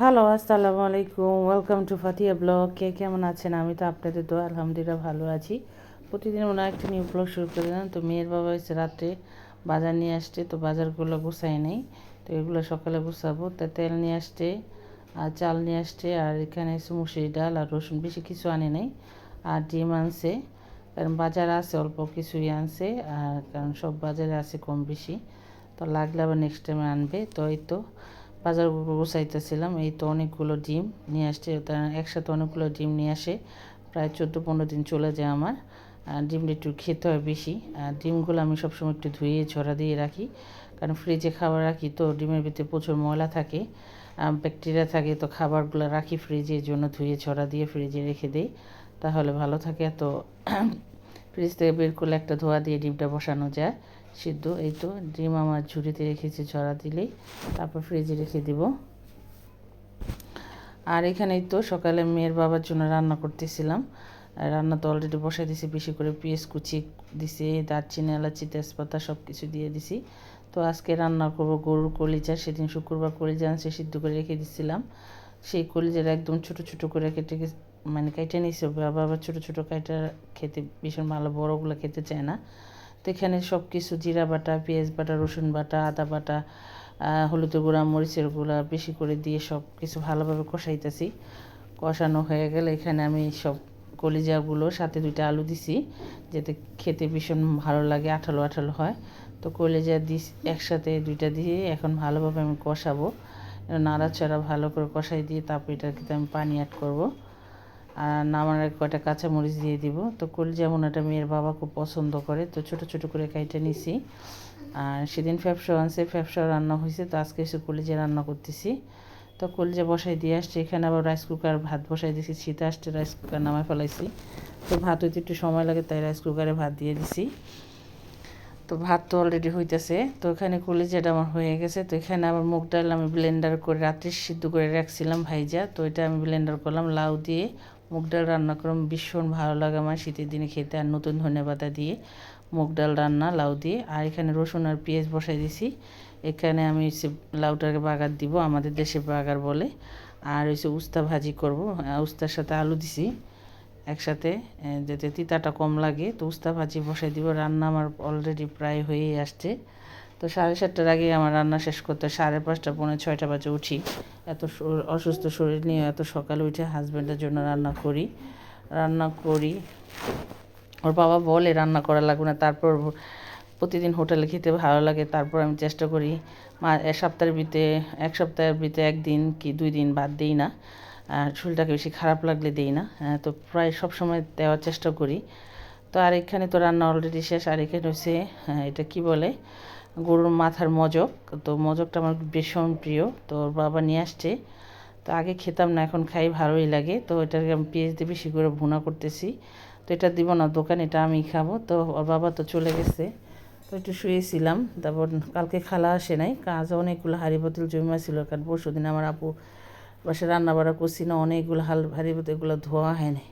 Hello আসসালামু আলাইকুম welcome to Fatiya blog কে কেমন আছেন? আমি তো আপনাদের তো আলহামদুলিল্লাহ ভালো আছি। প্রতিদিন মনে একটা নিউ ব্লগ শুরু করে দিলাম। তো মেয়ের বাবা এসে রাত্রে বাজার নিয়ে আসছে, তো বাজারগুলো গুছাই নেই। তো এগুলো সকালে গুছাবো। তা তেল নিয়ে আসছে, আর চাল নিয়ে আসছে, আর এখানে মুসুরি ডাল আর রসুন। বেশি কিছু আনে নেই। আর ডিম আনছে, কারণ বাজার আছে, অল্প কিছুই আনছে, আর কারণ সব বাজারে আছে কম বেশি। তো লাগলে আবার নেক্সট টাইমে আনবে। তো এই তো বাজার গুছাইতেছিলাম এই তো অনেকগুলো ডিম নিয়ে আসছে একসাথে অনেকগুলো ডিম নিয়ে আসে, প্রায় চোদ্দ পনেরো দিন চলে যায় আমার ডিমটা একটু খেতে হয় বেশি, আর ডিমগুলো আমি সবসময় একটু ধুয়ে ঝরা দিয়ে রাখি, কারণ ফ্রিজে খাবার রাখি তো ডিমের ভিতরে প্রচুর ময়লা থাকে ব্যাকটেরিয়া থাকে, তো খাবারগুলো রাখি ফ্রিজের জন্য ধুয়ে ছড়া দিয়ে ফ্রিজে রেখে দিই, তাহলে ভালো থাকে, তো ফ্রিজ থেকে বের করলে একটা ধোয়া দিয়ে ডিমটা বসানো যায় সিদ্ধ, এই তো ডিম আমার ঝুড়িতে রেখেছি, ছড়া দিলেই। তারপর ফ্রিজে রেখে দিব। আর এখানেই তো সকালে মেয়ের বাবার জন্য রান্না করতেছিলাম। রান্না তো অলরেডি বসাই দিছি, বেশি করে পেঁয়াজ কুচি দিছি, দারচিনি, এলাচি, তেজপাতা সব কিছু দিয়ে দিছি। তো আজকে রান্না করব গরুর কলিজা, সেদিন শুক্রবার কলিজা আনছে, সিদ্ধ করে রেখে দিছিলাম। সেই কলিজার একদম ছোট ছোট করে কেটে মানে কেটে নিয়েছে, বাবা আবার ছোটো ছোটো কাইটা খেতে ভীষণ ভালো, বড়োগুলো খেতে চায় না। তো এখানে সব কিছু জিরা বাটা, পেঁয়াজ বাটা, রসুন বাটা, আদা বাটা হলুদের গুঁড়া, মরিচের গুঁড়া বেশি করে দিয়ে সব কিছু ভালোভাবে কষাইতেছি। কষানো হয়ে গেলে এখানে আমি সব কলিজাগুলো, সাথে দুইটা আলু দিছি, যাতে খেতে ভীষণ ভালো লাগে, আঠালো আঠালো হয়। তো কলিজা দিস, একসাথে দুইটা দিয়ে এখন ভালোভাবে আমি কষাবো। নাড়াচাড়া ভালো করে কষাই দিয়ে তারপর এটাকে আমি পানি অ্যাড করব। আর কয়টা কাঁচামরিচ দিয়ে দিব। তো কলিজা মোনাটা মেয়ের বাবা খুব পছন্দ করে, তো ছোট ছোট করে কাইটা নিছি। আর সেদিন ফ্যাপসা আনছে, ফ্যাপসা রান্না হয়েছে তো আজকে এসে কলিজা রান্না করতেছি। তো কলিজা বসাই দিয়ে আসছে, এখানে আবার রাইস কুকার ভাত বসাই দিয়েছি শীতে আসছে রাইস কুকার নামায় ফেলাইছি। তো ভাত হইতে একটু সময় লাগে, তাই রাইস কুকারে ভাত দিয়ে দিছি। তো ভাত তো অলরেডি হইতেছে, তো এখানে কলিজাটা আমার হয়ে গেছে, তো এখানে আবার মুগ ডাল আমি ব্লেন্ডার করে রাত্রে সিদ্ধ করে রাখছিলাম ভাইজা, তো এটা আমি ব্লেন্ডার করলাম, লাউ দিয়ে মুগ ডাল রান্না করলাম ভীষণ ভালো লাগে আমার শীতের দিনে খেতে। আর নতুন ধনে পাতা দিয়ে মুগ ডাল রান্না, লাউ দিয়ে। আর এখানে রসুন আর পেঁয়াজ বসাই দিছি। এখানে আমি সে লাউটাকে বাগার দিব, আমাদের দেশে বাগার বলে। আর হচ্ছে উস্তা ভাজি করব। উস্তার সাথে আলু দিছি একসাথে যাতে তিতাটা কম লাগে। তো উস্তা ভাজি বসাই দিব। রান্না আমার অলরেডি প্রায় হয়েই আসছে। তো সাড়ে সাতটার আগে আমার রান্না শেষ করতে সাড়ে পাঁচটা, পৌনে ছয়টা বাজে উঠি। এত অসুস্থ শরীর নিয়ে এত সকালে উঠে হাজব্যান্ডের জন্য রান্না করি। রান্না করি। ওর বাবা বলে রান্না করা লাগবে না। তারপর প্রতিদিন হোটেলে খেতে ভালো লাগে। তারপর আমি চেষ্টা করি, মা এক সপ্তাহের ভিতরে এক সপ্তাহের ভিতরে একদিন কি দুই দিন বাদ দিই না। শরীরটাকে বেশি খারাপ লাগলে দিই না। তো প্রায় সব সময় দেওয়ার চেষ্টা করি। তো আর এখানে তো রান্না অলরেডি শেষ। আর এখানে হচ্ছে এটা কি বলে? গরুর মাথার মজক। তো মজকটা আমার ভীষণ প্রিয়। তো ওর বাবা নিয়ে আসছে। তো আগে খেতাম না, এখন খাই, ভালোই লাগে। তো এটাকে আমি পেঁয়াজ দিয়ে বেশি করে ভুনা করতেছি। তো এটা দিব না, দোকান এটা আমি খাব। তো ওর বাবা তো চলে গেছে। তো একটু শুয়েছিলাম। তারপর কালকে খালা আসে নাই। কাজ অনেকগুলো হাড়ি বোতল জমা ছিল কারণ পরশু দিন আমার আপু বাসে রান্না বাড়া করছি না, অনেকগুলো হাল হাড়ি বোতলগুলো ধোয়া হয় নাই।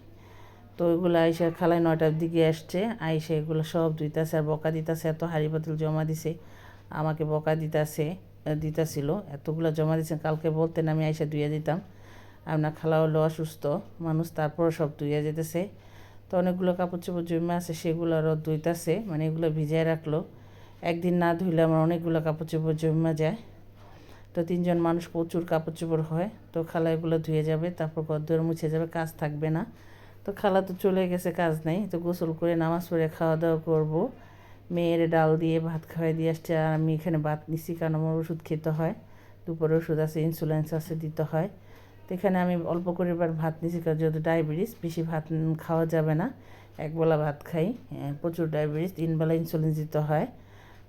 তো ওইগুলো আইসা খালায় নয়টার দিকে আসছে, আইসা এগুলো সব ধুইতেছে আর বকা দিতেছে, এত হাড়ি বোতল জমা দিছে, আমাকে বকা দিতেছে দিতেছিল, এতগুলো জমা দিয়েছেন কালকে বলতেন আমি আইসা ধুয়ে দিতাম। আপনার খালা হলো অসুস্থ মানুষ তারপর সব ধুয়ে যেতেছে। তো অনেকগুলো কাপড় চোপড় জমে আছে, সেগুলো আরও ধুইতেছে মানে এগুলো ভিজায় রাখল। একদিন না ধুইলে আমার অনেকগুলো কাপড় চোপড় জমে যায়। তো তিনজন মানুষ প্রচুর কাপড় চোপড় হয়, তো খালা এগুলো ধুয়ে যাবে, তারপর গদ্দর মুছে যাবে, কাজ থাকবে না। তো খালা তো চলে গেছে, কাজ নেই, তো গোসল করে নামাজ পড়ে খাওয়া দাওয়া করব। মেয়ের ডাল দিয়ে ভাত খাওয়াই দিয়ে আসছে, আর আমি এখানে ভাত নিচ্ছি কারণ আমার ওষুধ খেতে হয়, দুপুরে ওষুধ আছে ইনসুলেন্স আছে দিতে হয়। তো এখানে আমি অল্প করে এবার ভাত নিচ্ছি কারণ যেহেতু ডায়াবেটিস বেশি ভাত খাওয়া যাবে না। একবেলা ভাত খাই প্রচুর ডায়াবেটিস তিনবেলা ইনসুলেন্স দিতে হয়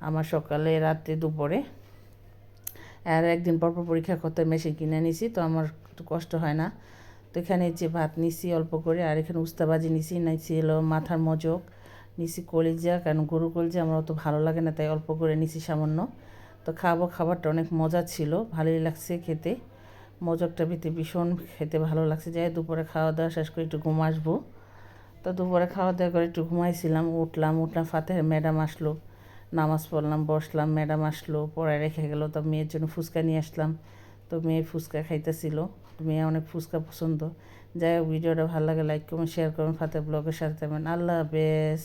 আমার সকালে, রাতে, দুপুরে। আর একদিন পরপর পরীক্ষা করতে মেশিন কিনে নিছি, তো আমার একটু কষ্ট হয় না। তো এখানে যে ভাত নিছি অল্প করে, আর এখানে উস্তাবাজি নিছি নিছি এলো মাথার মজক, নিছি কলিজা, কারণ গরু কলিজা আমার অত ভালো লাগে না, তাই অল্প করে নিছি সামান্য। তো খাব, খাবারটা অনেক মজা ছিল, ভালোই লাগছে খেতে। মজকটা ভিতরে ভীষণ খেতে ভালো লাগছে। যাই দুপুরে খাওয়া দাওয়া শেষ করে একটু ঘুম আসব। তো দুপুরে খাওয়া দাওয়া করে একটু ঘুমাইছিলাম, উঠলাম উঠলাম ফাতে ম্যাডাম আসলো, নামাজ পড়লাম, বসলাম, ম্যাডাম আসলো, পড়ায় রেখে গেলো, তো মেয়ের জন্য ফুচকা নিয়ে আসলাম। তো মেয়ে ফুচকা খাইতেছিল। মেয়ে অনেক ফুচকা পছন্দ। যাই হোক, ভিডিওটা ভালো লাগে লাইক করুন শেয়ার করুন। ফাতে ব্লগের সাথে থাকবেন। আল্লাহ হাফেজ।